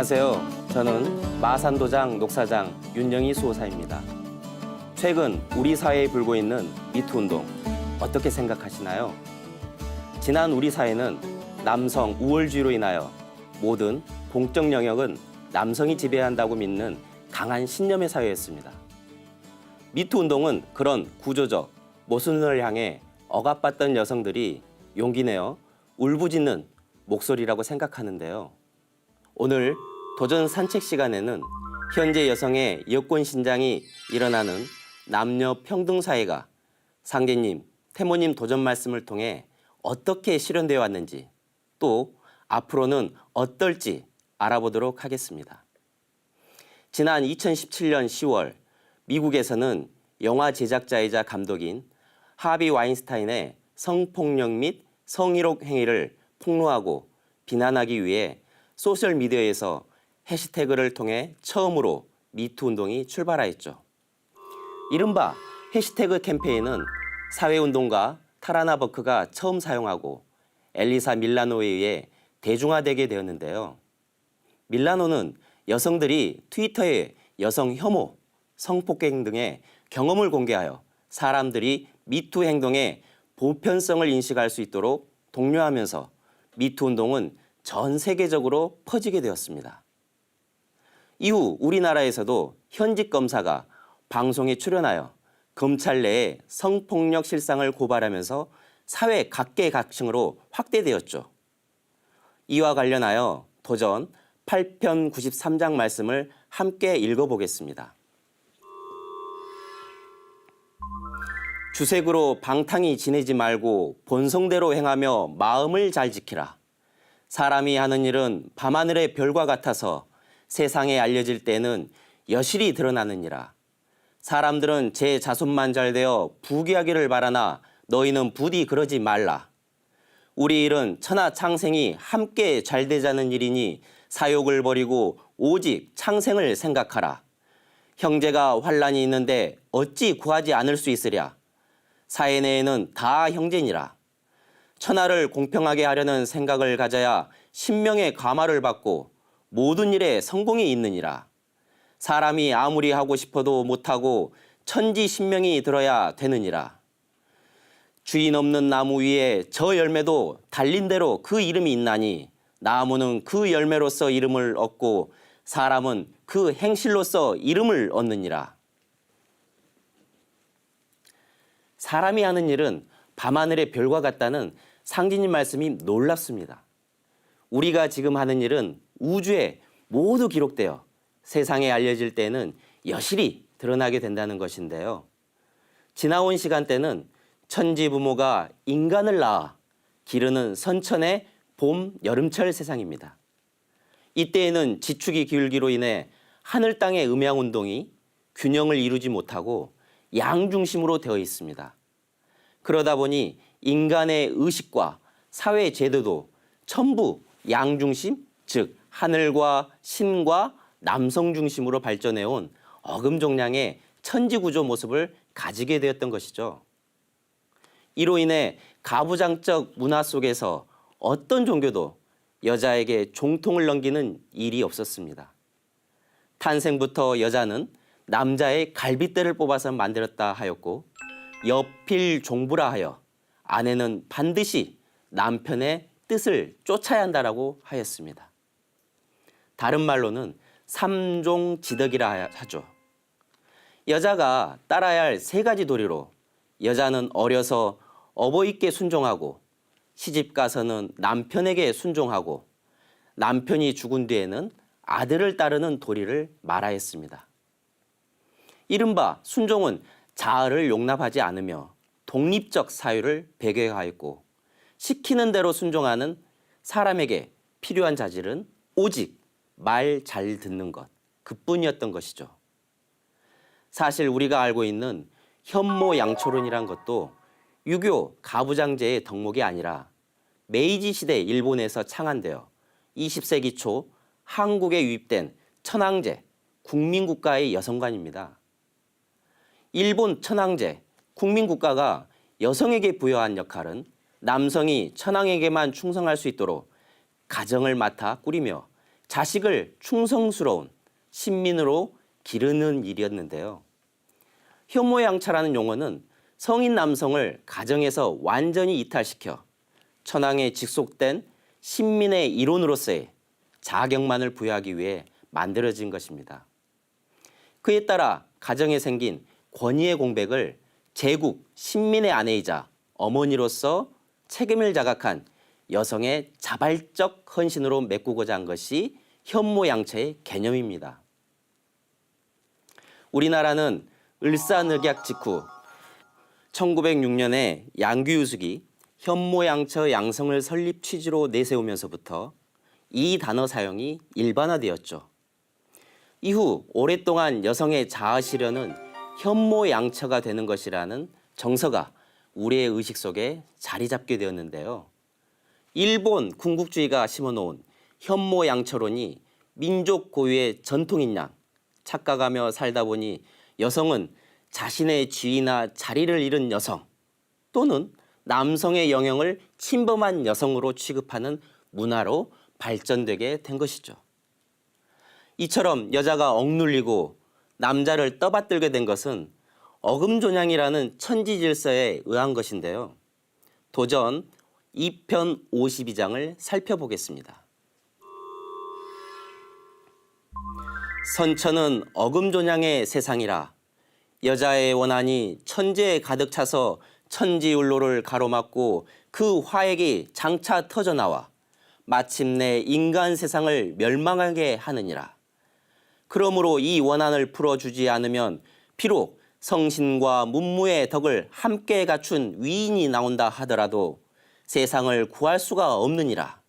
안녕하세요. 저는 마산도장 녹사장 윤영희 수호사입니다. 최근 우리 사회에 불고 있는 미투 운동 어떻게 생각하시나요? 지난 우리 사회는 남성 우월주의로 인하여 모든 공적 영역은 남성이 지배한다고 믿는 강한 신념의 사회였습니다. 미투 운동은 그런 구조적 모순을 향해 억압받던 여성들이 용기 내어 울부짖는 목소리라고 생각하는데요. 오늘 도전 산책 시간에는 현재 여성의 여권 신장이 일어나는 남녀 평등 사회가 상대님, 태모님 도전 말씀을 통해 어떻게 실현되어 왔는지 또 앞으로는 어떨지 알아보도록 하겠습니다. 지난 2017년 10월 미국에서는 영화 제작자이자 감독인 하비 와인스타인의 성폭력 및 성희롱 행위를 폭로하고 비난하기 위해 소셜 미디어에서 해시태그를 통해 처음으로 미투 운동이 출발하였죠. 이른바 해시태그 캠페인은 사회운동가 타라나 버크가 처음 사용하고 엘리사 밀라노에 의해 대중화되게 되었는데요. 밀라노는 여성들이 트위터에 여성 혐오, 성폭행 등의 경험을 공개하여 사람들이 미투 행동의 보편성을 인식할 수 있도록 독려하면서 미투 운동은 전 세계적으로 퍼지게 되었습니다. 이후 우리나라에서도 현직 검사가 방송에 출연하여 검찰 내에 성폭력 실상을 고발하면서 사회 각계각층으로 확대되었죠. 이와 관련하여 도전 8편 93장 말씀을 함께 읽어보겠습니다. 주색으로 방탕히 지내지 말고 본성대로 행하며 마음을 잘 지키라. 사람이 하는 일은 밤하늘의 별과 같아서 세상에 알려질 때는 여실히 드러나느니라. 사람들은 제 자손만 잘 되어 부귀하기를 바라나 너희는 부디 그러지 말라. 우리 일은 천하 창생이 함께 잘 되자는 일이니 사욕을 버리고 오직 창생을 생각하라. 형제가 환란이 있는데 어찌 구하지 않을 수 있으랴. 사회 내에는 다 형제니라. 천하를 공평하게 하려는 생각을 가져야 신명의 감화를 받고 모든 일에 성공이 있느니라. 사람이 아무리 하고 싶어도 못하고 천지 신명이 들어야 되느니라. 주인 없는 나무 위에 저 열매도 달린 대로 그 이름이 있나니 나무는 그 열매로서 이름을 얻고 사람은 그 행실로서 이름을 얻느니라. 사람이 하는 일은 밤하늘의 별과 같다는 상진님 말씀이 놀랍습니다. 우리가 지금 하는 일은 우주에 모두 기록되어 세상에 알려질 때는 여실히 드러나게 된다는 것인데요. 지나온 시간대는 천지 부모가 인간을 낳아 기르는 선천의 봄, 여름철 세상입니다. 이때에는 지축이 기울기로 인해 하늘 땅의 음양 운동이 균형을 이루지 못하고 양 중심으로 되어 있습니다. 그러다 보니 인간의 의식과 사회 제도도 전부 양 중심, 즉 하늘과 신과 남성 중심으로 발전해 온 어금종량의 천지 구조 모습을 가지게 되었던 것이죠. 이로 인해 가부장적 문화 속에서 어떤 종교도 여자에게 종통을 넘기는 일이 없었습니다. 탄생부터 여자는 남자의 갈빗대를 뽑아서 만들었다 하였고 여필 종부라 하여 아내는 반드시 남편의 뜻을 쫓아야 한다라고 하였습니다. 다른 말로는 삼종 지덕이라 하죠. 여자가 따라야 할 세 가지 도리로 여자는 어려서 어버이께 순종하고 시집 가서는 남편에게 순종하고 남편이 죽은 뒤에는 아들을 따르는 도리를 말하였습니다. 이른바 순종은 자아를 용납하지 않으며 독립적 사유를 배경하였고 시키는 대로 순종하는 사람에게 필요한 자질은 오직 말 잘 듣는 것 그뿐이었던 것이죠. 사실 우리가 알고 있는 현모양초론이란 것도 유교 가부장제의 덕목이 아니라 메이지 시대 일본에서 창안되어 20세기 초 한국에 유입된 천황제 국민국가의 여성관입니다. 일본 천황제 국민국가가 여성에게 부여한 역할은 남성이 천황에게만 충성할 수 있도록 가정을 맡아 꾸리며 자식을 충성스러운 신민으로 기르는 일이었는데요. 혐오양처라는 용어는 성인 남성을 가정에서 완전히 이탈시켜 천황에 직속된 신민의 이론으로서의 자격만을 부여하기 위해 만들어진 것입니다. 그에 따라 가정에 생긴 권위의 공백을 제국 신민의 아내이자 어머니로서 책임을 자각한 여성의 자발적 헌신으로 메꾸고자 한 것이 현모양처의 개념입니다. 우리나라는 을사늑약 직후 1906년에 양귀우숙이 현모양처 양성을 설립 취지로 내세우면서부터 이 단어 사용이 일반화되었죠. 이후 오랫동안 여성의 자아 실현은 현모양처가 되는 것이라는 정서가 우리의 의식 속에 자리 잡게 되었는데요. 일본 군국주의가 심어놓은 현모양처론이 민족 고유의 전통인 양 착각하며 살다 보니 여성은 자신의 지위나 자리를 잃은 여성 또는 남성의 영역을 침범한 여성으로 취급하는 문화로 발전되게 된 것이죠. 이처럼 여자가 억눌리고 남자를 떠받들게 된 것은 어금존양이라는 천지 질서에 의한 것인데요. 도전 2편 52장을 살펴보겠습니다. 선천은 어금존양의 세상이라 여자의 원한이 천재에 가득 차서 천지율로를 가로막고 그 화액이 장차 터져 나와 마침내 인간 세상을 멸망하게 하느니라. 그러므로 이 원한을 풀어주지 않으면 비록 성신과 문무의 덕을 함께 갖춘 위인이 나온다 하더라도 세상을 구할 수가 없느니라.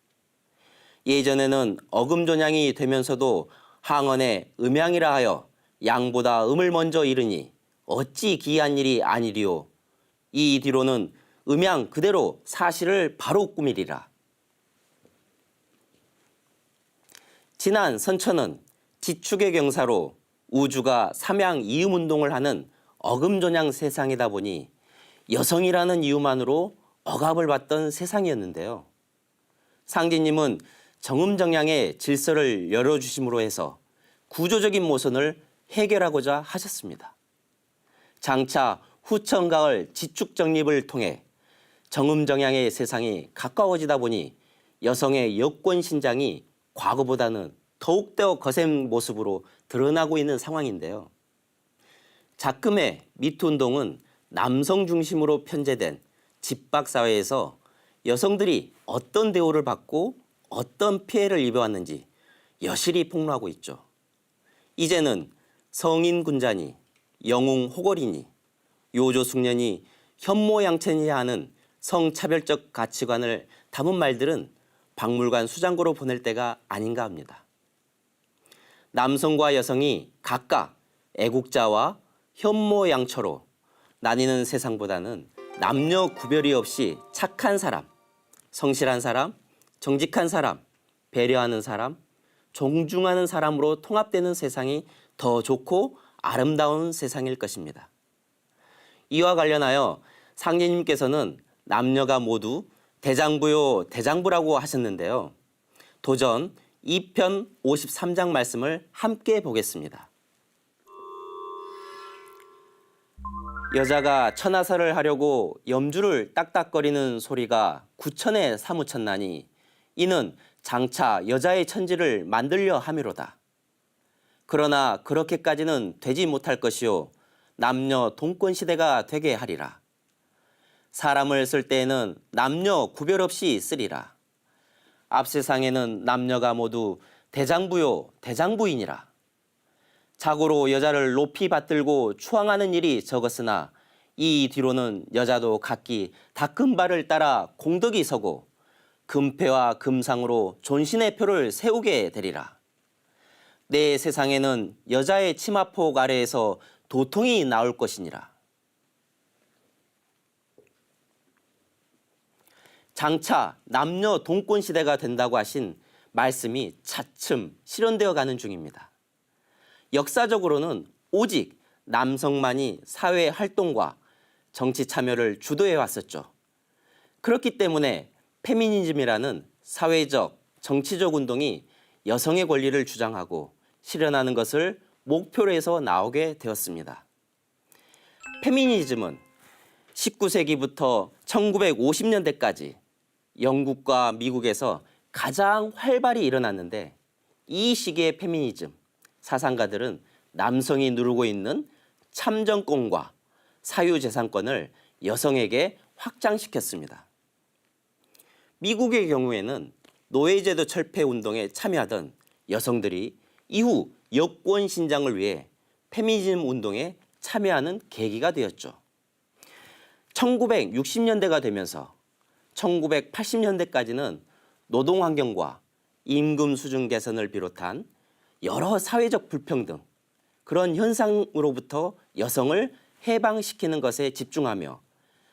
예전에는 어금존양이 되면서도 항언에 음양이라 하여 양보다 음을 먼저 이르니 어찌 기이한 일이 아니리요. 이 뒤로는 음양 그대로 사실을 바로 꾸미리라. 지난 선천은 지축의 경사로 우주가 삼양 이음 운동을 하는 어금존양 세상이다 보니 여성이라는 이유만으로 억압을 받던 세상이었는데요. 상디님은 정음정양의 질서를 열어주심으로 해서 구조적인 모순을 해결하고자 하셨습니다. 장차 후천 가을 지축 정립을 통해 정음정양의 세상이 가까워지다 보니 여성의 여권 신장이 과거보다는 더욱더 거센 모습으로 드러나고 있는 상황인데요. 작금의 미투 운동은 남성 중심으로 편제된 집박 사회에서 여성들이 어떤 대우를 받고 어떤 피해를 입어왔는지 여실히 폭로하고 있죠. 이제는 성인 군자니 영웅 호걸이니 요조 숙련이 현모양체니 하는 성차별적 가치관을 담은 말들은 박물관 수장고로 보낼 때가 아닌가 합니다. 남성과 여성이 각각 애국자와 현모양처로 나뉘는 세상보다는 남녀 구별이 없이 착한 사람, 성실한 사람, 정직한 사람, 배려하는 사람, 존중하는 사람으로 통합되는 세상이 더 좋고 아름다운 세상일 것입니다. 이와 관련하여 상제님께서는 남녀가 모두 대장부요 대장부라고 하셨는데요. 도전 2편 53장 말씀을 함께 보겠습니다. 여자가 천하사를 하려고 염주를 딱딱거리는 소리가 구천에 사무쳤나니 이는 장차 여자의 천지를 만들려 함이로다. 그러나 그렇게까지는 되지 못할 것이요 남녀 동권 시대가 되게 하리라. 사람을 쓸 때에는 남녀 구별 없이 쓰리라. 앞 세상에는 남녀가 모두 대장부요 대장부이니라. 자고로 여자를 높이 받들고 추앙하는 일이 적었으나 이 뒤로는 여자도 각기 닦은 발을 따라 공덕이 서고 금패와 금상으로 존신의 표를 세우게 되리라. 내 세상에는 여자의 치마폭 아래에서 도통이 나올 것이니라. 장차 남녀 동권 시대가 된다고 하신 말씀이 차츰 실현되어 가는 중입니다. 역사적으로는 오직 남성만이 사회 활동과 정치 참여를 주도해 왔었죠. 그렇기 때문에 페미니즘이라는 사회적, 정치적 운동이 여성의 권리를 주장하고 실현하는 것을 목표로 해서 나오게 되었습니다. 페미니즘은 19세기부터 1950년대까지 영국과 미국에서 가장 활발히 일어났는데 이 시기의 페미니즘 사상가들은 남성이 누르고 있는 참정권과 사유재산권을 여성에게 확장시켰습니다. 미국의 경우에는 노예제도 철폐 운동에 참여하던 여성들이 이후 여권 신장을 위해 페미니즘 운동에 참여하는 계기가 되었죠. 1960년대가 되면서 1980년대까지는 노동 환경과 임금 수준 개선을 비롯한 여러 사회적 불평등 그런 현상으로부터 여성을 해방시키는 것에 집중하며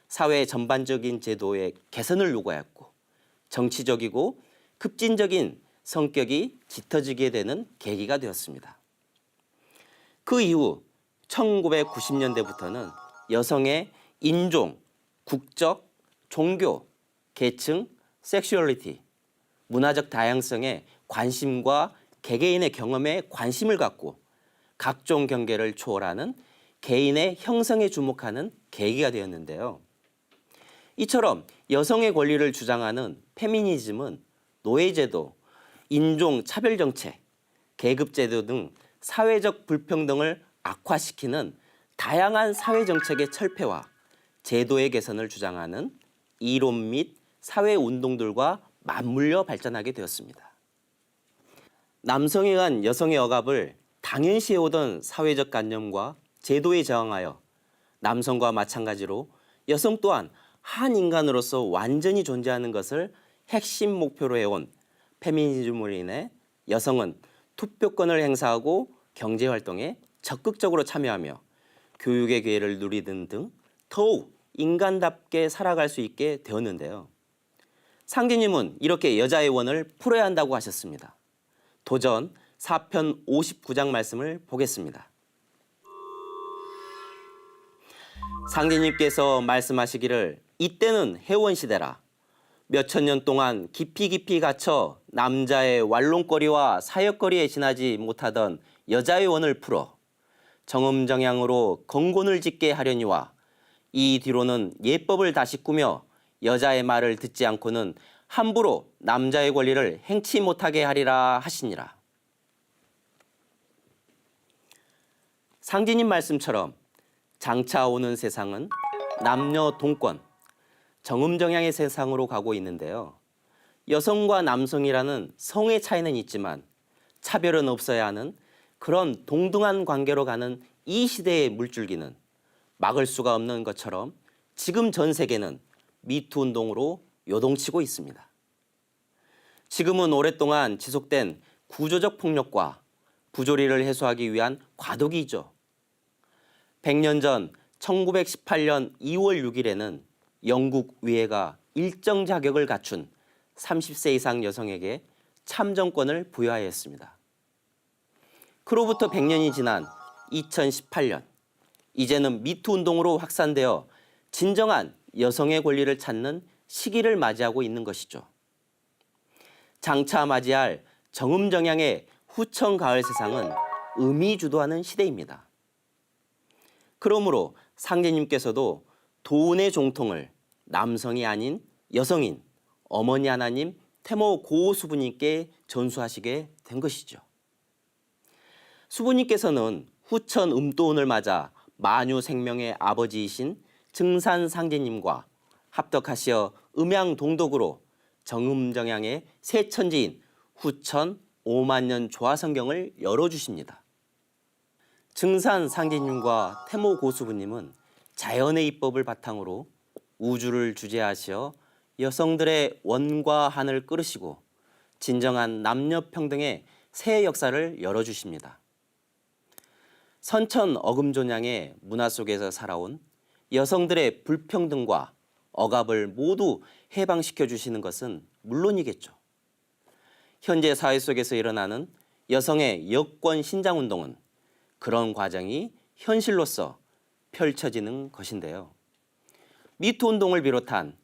사회 전반적인 제도의 개선을 요구하였고 정치적이고 급진적인 성격이 짙어지게 되는 계기가 되었습니다. 그 이후 1990년대부터는 여성의 인종, 국적, 종교, 계층, 섹슈얼리티, 문화적 다양성에 관심과 개개인의 경험에 관심을 갖고 각종 경계를 초월하는 개인의 형성에 주목하는 계기가 되었는데요. 이처럼 여성의 권리를 주장하는 페미니즘은 노예제도, 인종 차별 정책, 계급 제도 등 사회적 불평등을 악화시키는 다양한 사회 정책의 철폐와 제도의 개선을 주장하는 이론 및 사회 운동들과 맞물려 발전하게 되었습니다. 남성에 의한 여성의 억압을 당연시해오던 사회적 관념과 제도에 저항하여 남성과 마찬가지로 여성 또한 한 인간으로서 완전히 존재하는 것을 핵심 목표로 해온 페미니즘으로 인해 여성은 투표권을 행사하고 경제 활동에 적극적으로 참여하며 교육의 기회를 누리는 등 더욱 인간답게 살아갈 수 있게 되었는데요. 상기님은 이렇게 여자의 원을 풀어야 한다고 하셨습니다. 도전 4편 59장 말씀을 보겠습니다. 상기님께서 말씀하시기를 이때는 해원 시대라. 몇천 년 동안 깊이 깊이 갇혀 남자의 완롱거리와 사역거리에 지나지 못하던 여자의 원을 풀어 정음정양으로 건곤을 짓게 하려니와 이 뒤로는 예법을 다시 꾸며 여자의 말을 듣지 않고는 함부로 남자의 권리를 행치 못하게 하리라 하시니라. 상진님 말씀처럼 장차 오는 세상은 남녀 동권, 정음정양의 세상으로 가고 있는데요. 여성과 남성이라는 성의 차이는 있지만 차별은 없어야 하는 그런 동등한 관계로 가는 이 시대의 물줄기는 막을 수가 없는 것처럼 지금 전 세계는 미투 운동으로 요동치고 있습니다. 지금은 오랫동안 지속된 구조적 폭력과 부조리를 해소하기 위한 과도기이죠. 100년 전 1918년 2월 6일에는 영국 위해가 일정 자격을 갖춘 30세 이상 여성에게 참정권을 부여하였습니다. 그로부터 100년이 지난 2018년, 이제는 미투 운동으로 확산되어 진정한 여성의 권리를 찾는 시기를 맞이하고 있는 것이죠. 장차 맞이할 정음정양의 후청 가을 세상은 음이 주도하는 시대입니다. 그러므로 상제님께서도 도운의 종통을 남성이 아닌 여성인 어머니 하나님 태모 고수부님께 전수하시게 된 것이죠. 수부님께서는 후천 음도운을 맞아 만유 생명의 아버지이신 증산 상제님과 합덕하시어 음양 동독으로 정음정양의 새 천지인 후천 5만년 조화성경을 열어주십니다. 증산 상제님과 태모 고수부님은 자연의 입법을 바탕으로 우주를 주재하시어 여성들의 원과 한을 끌으시고 진정한 남녀 평등의 새 역사를 열어주십니다. 선천 어금존양의 문화 속에서 살아온 여성들의 불평등과 억압을 모두 해방시켜 주시는 것은 물론이겠죠. 현재 사회 속에서 일어나는 여성의 여권 신장 운동은 그런 과정이 현실로서 펼쳐지는 것인데요. 미투 운동을 비롯한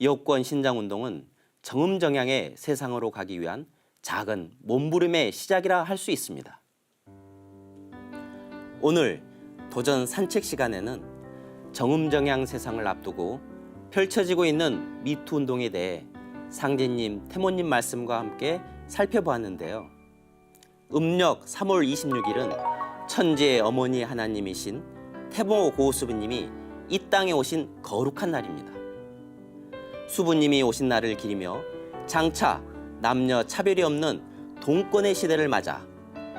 여권 신장 운동은 정음정양의 세상으로 가기 위한 작은 몸부림의 시작이라 할 수 있습니다. 오늘 도전 산책 시간에는 정음정양 세상을 앞두고 펼쳐지고 있는 미투 운동에 대해 상제님, 태모님 말씀과 함께 살펴보았는데요. 음력 3월 26일은 천지의 어머니 하나님이신 태봉호 고수부님이 이 땅에 오신 거룩한 날입니다. 수부님이 오신 날을 기리며 장차 남녀 차별이 없는 동권의 시대를 맞아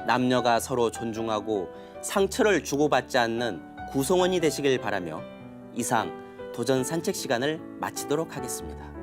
남녀가 서로 존중하고 상처를 주고받지 않는 구성원이 되시길 바라며 이상 도전 산책 시간을 마치도록 하겠습니다.